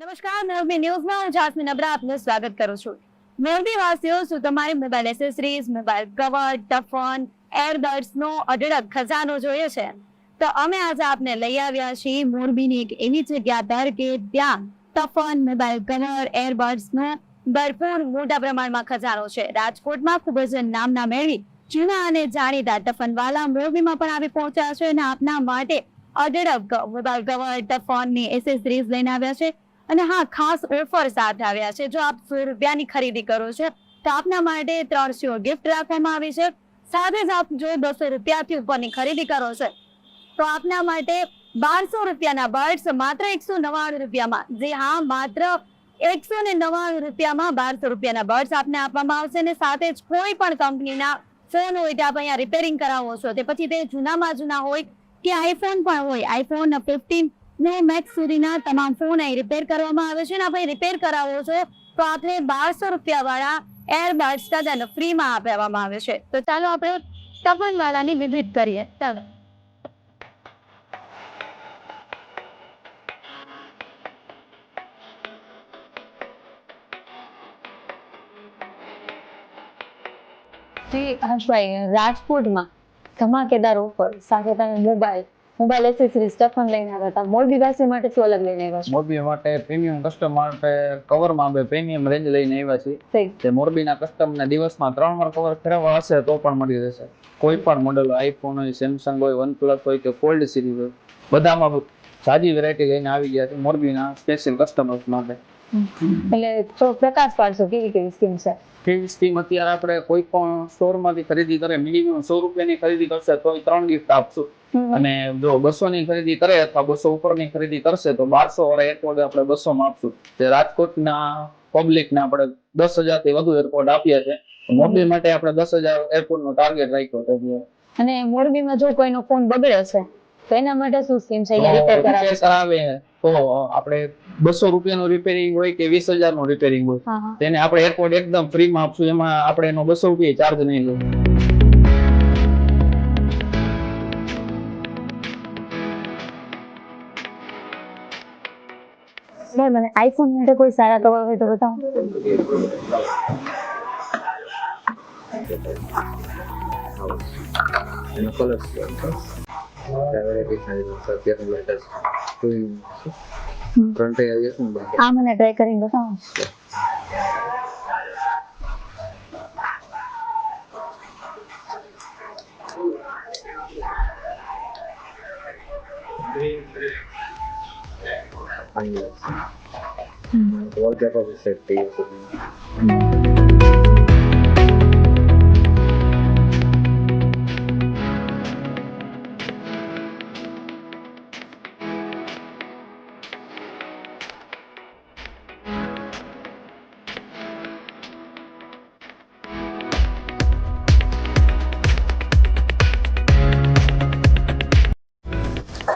નમસ્કાર નવમી ન્યૂઝમાં જાસમીન અબરા આપનું સ્વાગત કરું છું. મેળવી વાસીઓ શું તમારી મોબાઈલ એસેસરીઝ મોબાઈલ કવર ટફોન એરબડ્સ નો અઢળક ખજાનો જોઈએ છે? તો અમે આજે આપને લઈ આવ્યા છીએ મોરબીની એક એવી જગ્યા પર કે ત્યાં ટફોન, મોબાઈલ કવર એરબડ્સનો ભરપૂર મોટા પ્રમાણમાં ખજાનો છે. રાજકોટમાં ખૂબ જ નામના મેળવી જૂના અને જાણીતા ટફનવાલા મોરબીમાં પણ આવી પહોંચ્યા છે અને આપના માટે અઢળક મોબાઈલ કવર ટફોનની એસેસરીઝ લઈને આવ્યા છે. અને હા, ખાસ ઓફર સાથે આવ્યા છે. જો આપ સો રૂપિયાની ખરીદી કરો છો, તો આપના માટે ત્રણસો ગિફ્ટ રાખવામાં આવી છે. સાથે જ આપ જો દસો રૂપિયાથી ઉપરની ખરીદી કરો છો, તો આપના માટે બારસો રૂપિયાના બર્ડ્સ માત્ર એકસો નવ્વાણું રૂપિયામાં. જે હા, માત્ર એકસો ને નવ્વાણું રૂપિયામાં બારસો રૂપિયાના બર્ડ્સ આપને આપવામાં આવશે અને સાથે જ કોઈ પણ કંપનીના ફોન હોય તે આપ અહીંયા રિપેરિંગ કરાવો છો. તે પછી તે જૂનામાં જૂના હોય કે આઈફોન પણ હોય. આઈફોન ફિફ્ટીન ને મેક્સ સુધીના તમામ ફોન રિપેર કરવામાં આવે છે ને આપણે રિપેર કરાવો છે, તો આપણે બારસો રૂપિયા વાળા એરબડ્સ તદ્દન ફ્રીમાં આપવામાં આવે છે. તો ચાલો આપણે ટફન વાળાની વિઝિટ કરીએ. ચાલો. હર્ષભાઈ, રાજકોટમાં ધમાકેદાર ઓફર સાથે તમે મોબાઈલ મોબાઈલ એસેસરીઝ સ્ટફન લઈને આવ્યા હતા મોરબી વાસી માટે શું અલગ લઈને આવ્યા છો? મોરબી માટે પ્રીમિયમ કસ્ટમ માટે કવરમાં આપણે પ્રીમિયમ રેન્જ લઈને આવ્યા છીએ. તે મોરબીના કસ્ટમને દિવસમાં ત્રણ વાર કવર ફેરવવા હશે તો પણ મળી રહેશે. કોઈ પણ મોડેલ આઈફોન હોય સેમસંગ હોય વનપ્લસ હોય કે ફોલ્ડ સિરીઝ હોય બધામાં સાજી વેરાયટી લઈને આવી ગયા છે મોરબીના સ્પેશિયલ કસ્ટમર્સ માટે. એટલે થોડો પ્રકાશ પાડશો કેવી કેવી સ્કીમ છે? કેવી સ્કીમ અત્યારે આપણે કોઈ પણ સ્ટોરમાંથી ખરીદી કરે મિનિમમ સો રૂપિયાની ખરીદી કરશે તો ત્રણ ગિફ્ટ આપશું. અને જો બસો ની ખરીદી કરે અથવા બસો ઉપરની ખરીદી કરશે તો બારસો વાળા એરપોર્ટ આપણે બસો માં આપશું. જે રાજકોટના પબ્લિક ને આપણે દસ હજારથી વધુ એરપોર્ટ આપીએ છે મોરબી માટે આપણે દસ હજાર એરપોર્ટ નો ટાર્ગેટ રાખ્યો છે. અને મોરબીમાં જો કોઈનો ફોન બગડ્યો છે તો એના માટે શું સ્કીમ છે? રિપેર કરાવે તો આપણે બસો રૂપિયાનું રિપેરિંગ હોય કે વીસ હજારનું રિપેરિંગ હોય તેને આપણે એરપોર્ટ એકદમ ફ્રીમાં આપશું એમાં આપણે એનો બસો રૂપિયા ચાર્જ નહીં લઈએ ભાઈ મને આઈફોન માટે કોઈ સારા કવર હોય તો બતાવો. કલર વેરાયટી સારી છે અત્યારનું લેટેસ્ટ ફ્રન્ટ આવી જશે ને બાકી આ મને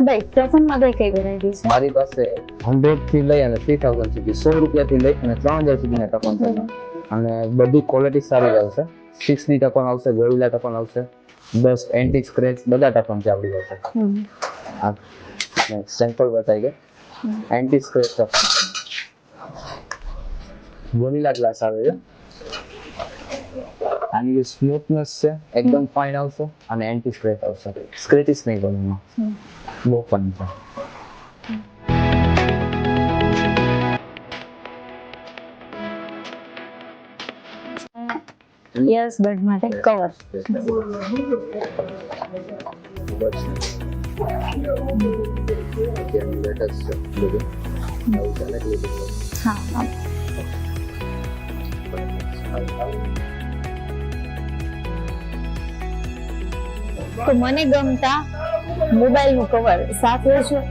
ભાઈ ટફનમાં કઈ કઈ વેરાયટી છે? મારી પાસે હંડ્રેડથી લઈ અને થ્રી થાઉઝન્ડ સુધી સો રૂપિયા થી લઈ અને ત્રણ હજાર સુધીના ટકોન છે. અને બધી ક્વોલિટી સારી આવશે. સિક્સની ટકોન આવશે ગળુલા ટકોન આવશે દસ એન્ટી સ્ક્રેચ બધા ટકોન છે આપણી પાસે. આ સેમ્પલ બતાવી ગયા એન્ટી સ્ક્રેચ ટપન વનીલા ગ્લાસ આવે છે. આની સ્મૂથનેસ છે એકદમ ફાઇન આવશે અને એન્ટી સ્ક્રેચ આવશે. સ્ક્રેચિસ નહીં બનવાનું હમ. બહુ ફન છે યસ બર્ડ માટે કવર હા તો મને ગમતા મોબાઈલનું કવર સાથે છે.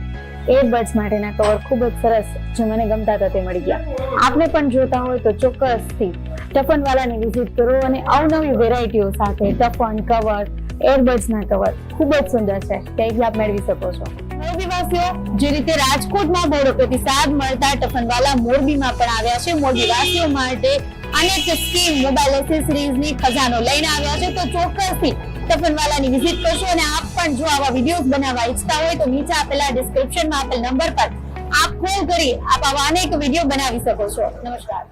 એરબડ્સ માટેના કવર ખૂબ જ સરસ જે મને ગમતા હતા તે મળી ગયા. આપને પણ જોતા હોય તો ચોક્કસથી ટફન વાલાની વિઝિટ કરો અને અવનવી વેરાયટીઓ સાથે ટફન કવર એરબડ્સના કવર ખૂબ જ સુંદર છે. ત્યાંથી આપ મેળવી શકો છો? મોરબીવાસીઓ જે રીતે રાજકોટમાં બહોળો પ્રતિસાદ મળતા ટફનવાલા મોરબીમાં પણ આવ્યા છે. મોરબીવાસીઓ માટે અનેક સ્કીમ મોબાઈલ એસેસરીઝની ખજાનો લઈને આવ્યા છે. તો ચોક્કસથી ટફનવાલાની વિઝિટ કરશો અને આપ પણ જો આવા વિડીયોઝ બનાવવા ઈચ્છતા હોય તો નીચે આપેલા ડિસ્ક્રિપ્શનમાં આપેલ નંબર પર આપ કોલ કરી આપ આવા અનેક વીડિયો બનાવી શકો છો. નમસ્કાર.